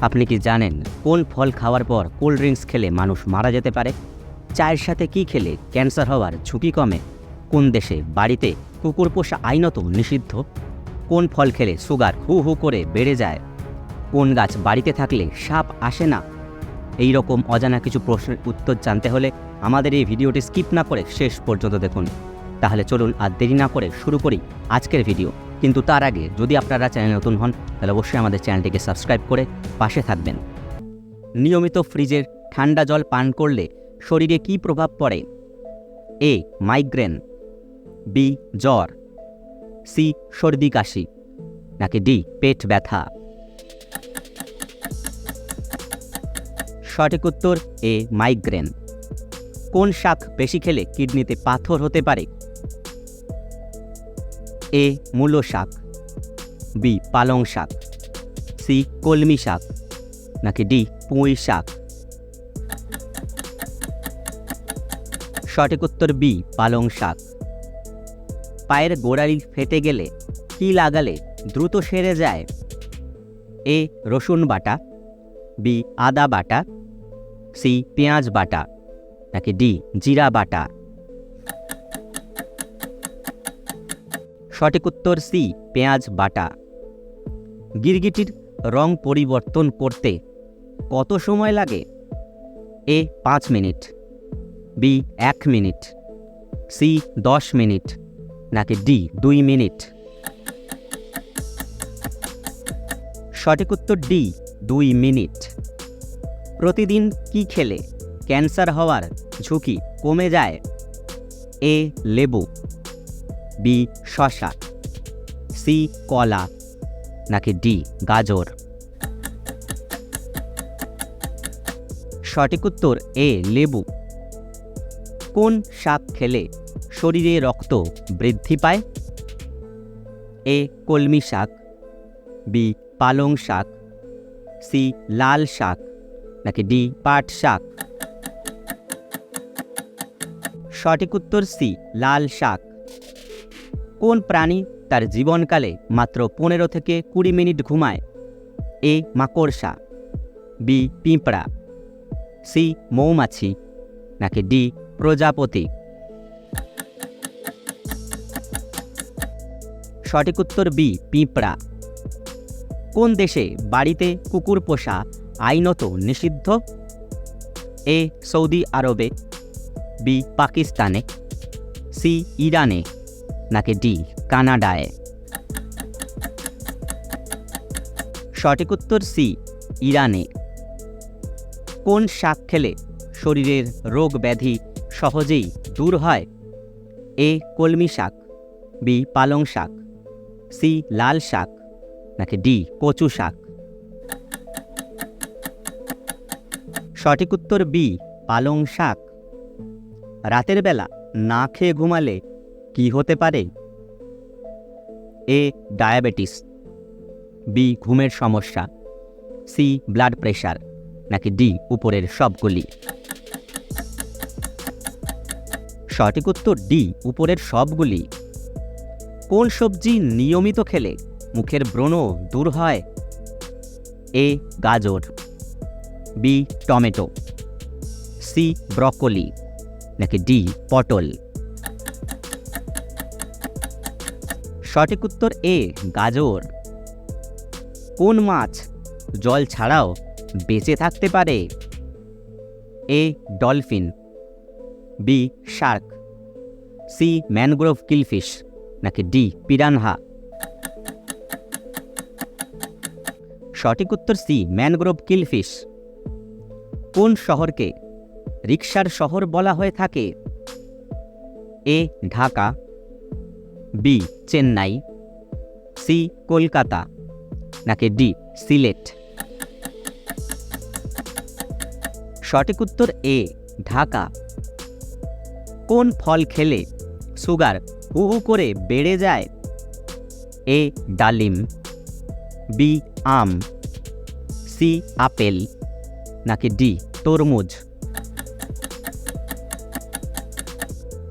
আপনি কি জানেন কোন ফল খাওয়ার পর কোল্ড ড্রিঙ্কস খেলে মানুষ মারা যেতে পারে? চায়ের সাথে কি খেলে ক্যান্সার হওয়ার ঝুঁকি কমে? কোন দেশে বাড়িতে কুকুর পোষা আইনত নিষিদ্ধ? কোন ফল খেলে সুগার হু হু করে বেড়ে যায়? কোন গাছ বাড়িতে থাকলে সাপ আসে না? এই রকম অজানা কিছু প্রশ্নের উত্তর জানতে হলে আমাদের এই ভিডিওটি স্কিপ না করে শেষ পর্যন্ত দেখুন। তাহলে চলুন আর দেরি না করে শুরু করি আজকের ভিডিও। কিন্তু তার আগে যদি আপনারা চ্যানেল নতুন হন, তাহলে অবশ্যই আমাদের চ্যানেলটিকে সাবস্ক্রাইব করে পাশে থাকবেন। নিয়মিত ফ্রিজের ঠান্ডা জল পান করলে শরীরে কী প্রভাব পড়ে? A, migraine. বি, জ্বর। সি, সর্দি কাশি। নাকি ডি, পেট ব্যথা। সঠিক উত্তর, এ, মাইগ্রেন। কোন শাক বেশি খেলে কিডনিতে পাথর হতে পারে? এ মূলো শাক, বি পালং শাক, সি কলমি শাক, নাকি ডি পুঁই শাক? সঠিক উত্তর বি পালং শাক। পায়ের গোড়ালি ফেটে গেলে কি লাগালে দ্রুত সেরে যায়? এ রসুন বাটা, বি আদা বাটা, সি পেঁয়াজ বাটা, নাকি ডি জিরা বাটা? সঠিক উত্তর সি, পেঁয়াজ বাটা। গিরগিটির রং পরিবর্তন করতে কত সময় লাগে? এ, পাঁচ মিনিট। বি, এক মিনিট। সি, দশ মিনিট। নাকি ডি, দুই মিনিট। সঠিক উত্তর ডি, দুই মিনিট। প্রতিদিন কি খেলে? ক্যান্সার হওয়ার ঝুঁকি কমে যায়? এ, লেবু। বি শশা, সি কলা, নাকি ডি গাজর? সঠিক উত্তর এ, লেবু। কোন শাক খেলে শরীরে রক্ত বৃদ্ধি পায়? এ, কলমি শাক, বি, পালং শাক, সি, লাল শাক, নাকি ডি, পাট শাক? সঠিক উত্তর সি, লাল শাক। কোন প্রাণী তার জীবনকালে মাত্র পনেরো থেকে কুড়ি মিনিট ঘুমায়? এ, মাকড়সা। বি, পিঁপড়া। সি, মৌমাছি। নাকি ডি, প্রজাপতি। সঠিক উত্তর বি, পিঁপড়া। কোন দেশে বাড়িতে কুকুর পোষা আইনত নিষিদ্ধ? এ, সৌদি আরবে। বি, পাকিস্তানে। সি, ইরানে। নাকি ডি, কানাডায়? সঠিক উত্তর সি, ইরানে। কোন শাক খেলে শরীরের রোগ ব্যাধি সহজেই দূর হয়? এ, কলমি শাক, বি, পালং শাক, সি, লাল শাক, নাকি ডি, কচু শাক? সঠিক উত্তর বি, পালং শাক। রাতের বেলা না খেয়ে ঘুমালে কি হতে পারে? এ, ডায়াবেটিস। বি, ঘুমের সমস্যা। সি, ব্লাড প্রেশার নাকি ডি, উপরের সবগুলি সঠিক উত্তর ডি, উপরের সবগুলি কোন সবজি নিয়মিত খেলে মুখের ব্রণ দূর হয়? এ, গাজর। B, tomato. C, broccoli. নাকি ডি, পটল। সঠিক উত্তর এ, গাজর। কোন মাছ জল ছাড়াও বেঁচে থাকতে পারে? A, dolphin. B, shark. C, mangrove killifish. নাকি ডি, পিরানহা। সঠিক উত্তর সি, ম্যানগ্রোভ কিলফিশ। কোন শহরকে রিক্সার শহর বলা হয়ে থাকে? A, Dhaka. B, Chennai, C, Kolkata, নাকি ডি, সিলেট? সঠিক উত্তর এ, ঢাকা। কোন ফল খেলে সুগার হু হু করে বেড়ে যায়? এ, ডালিম, বি, আম, সি, আপেল, নাকি ডি, তরমুজ?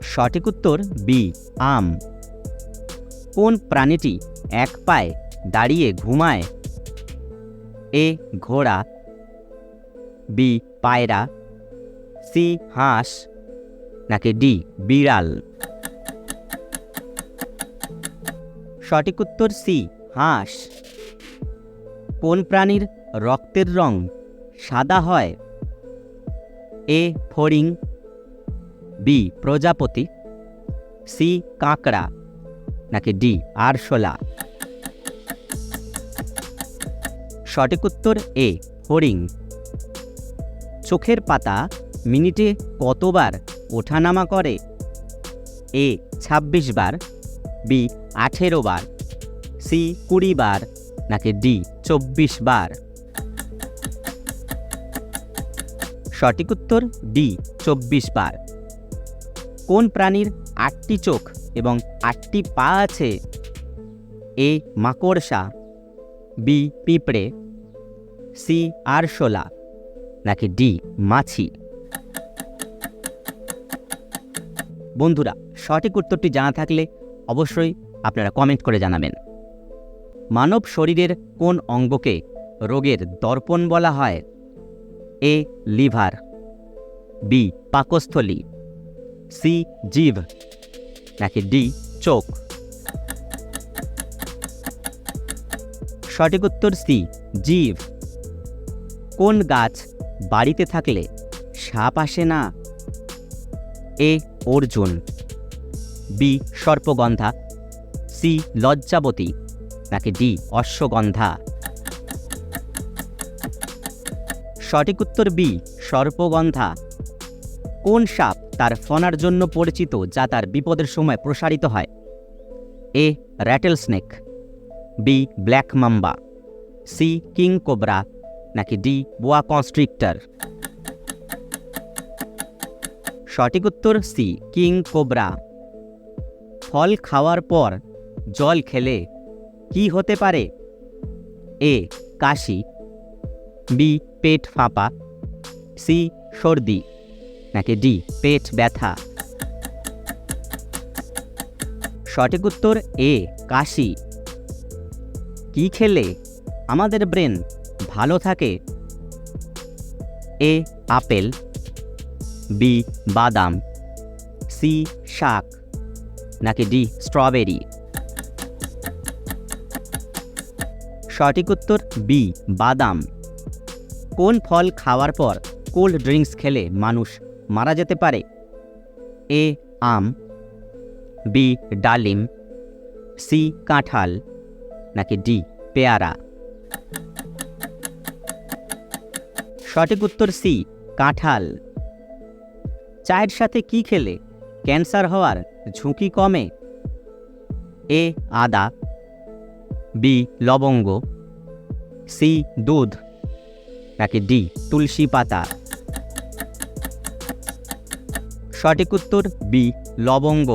সঠিক উত্তর বি, আম। কোন প্রাণীটি এক পায়ে দাঁড়িয়ে ঘুমায়? এ, ঘোড়া, বি, পায়রা, সি, হাঁস, নাকি ডি, বিড়াল? সঠিক উত্তর সি, হাঁস। কোন প্রাণীর রক্তের রং সাদা হয়? এ, ফড়িং, বি, প্রজাপতি, সি, কাঁকড়া। নাকি ডি? আরশোলা সঠিক উত্তর এ, হরিং। চোখের পাতা মিনিটে কতবার ওঠানামা করে? এ ২৬ বার। বি, আঠেরো বার। সি, কুড়ি বার। নাকি ডি, চব্বিশ বার। সঠিক উত্তর ডি, চব্বিশ বার। কোন প্রাণীর আটটি চোখ এবং আটটি পা আছে। এ মাকড়সা, বি পিঁপড়ে, সি আরশোলা, নাকি ডি মাছি। বন্ধুরা, সঠিক উত্তরটি জানা থাকলে অবশ্যই আপনারা কমেন্ট করে জানাবেন। মানব শরীরের কোন অঙ্গকে রোগের দর্পণ বলা হয়? এ লিভার, বি পাকস্থলী, সি জিভ নাকি ডি, চোখ? সঠিক উত্তর সি, জীব। কোন গাছ বাড়িতে থাকলে সাপ আসে না? এ, অর্জুন। বি, সর্পগন্ধা। সি, লজ্জাবতী। নাকি ডি, অশ্বগন্ধা? সঠিক উত্তর বি, সর্পগন্ধা। কোন সাপ তার ফনার জন্য পরিচিত যা তার বিপদের সময় প্রসারিত হয়? A rattle snake B, black mamba. C, king cobra. নাকি ডি, বোয়া কনস্ট্রিক্টর। সঠিক উত্তর সি, কিং কোবরা। ফল খাওয়ার পর জল খেলে কি হতে পারে? এ, কাশি। বি, পেট ফাঁপা। সি, সর্দি। নাকি ডি? পেট ব্যথা। সঠিক উত্তর এ, কাশি। কি খেলে? আমাদের ব্রেন ভালো থাকে? A, apple. বি, বাদাম। সি, শাক। নাকি ডি, স্ট্রবেরি। সঠিক উত্তর বি, বাদাম। কোন ফল খাওয়ার পর কোল্ড ড্রিঙ্কস খেলে মানুষ মারা যেতে পারে। এ, আম। বি, ডালিম। সি, কাঁঠাল। নাকি ডি, পেয়ারা। সঠিক উত্তর সি, কাঁঠাল। চায়ের সাথে কি খেলে ক্যান্সার হওয়ার ঝুঁকি কমে? এ, আদা। বি, লবঙ্গ। সি, দুধ। নাকি ডি, তুলসী পাতা। সঠিক উত্তর বি লবঙ্গ।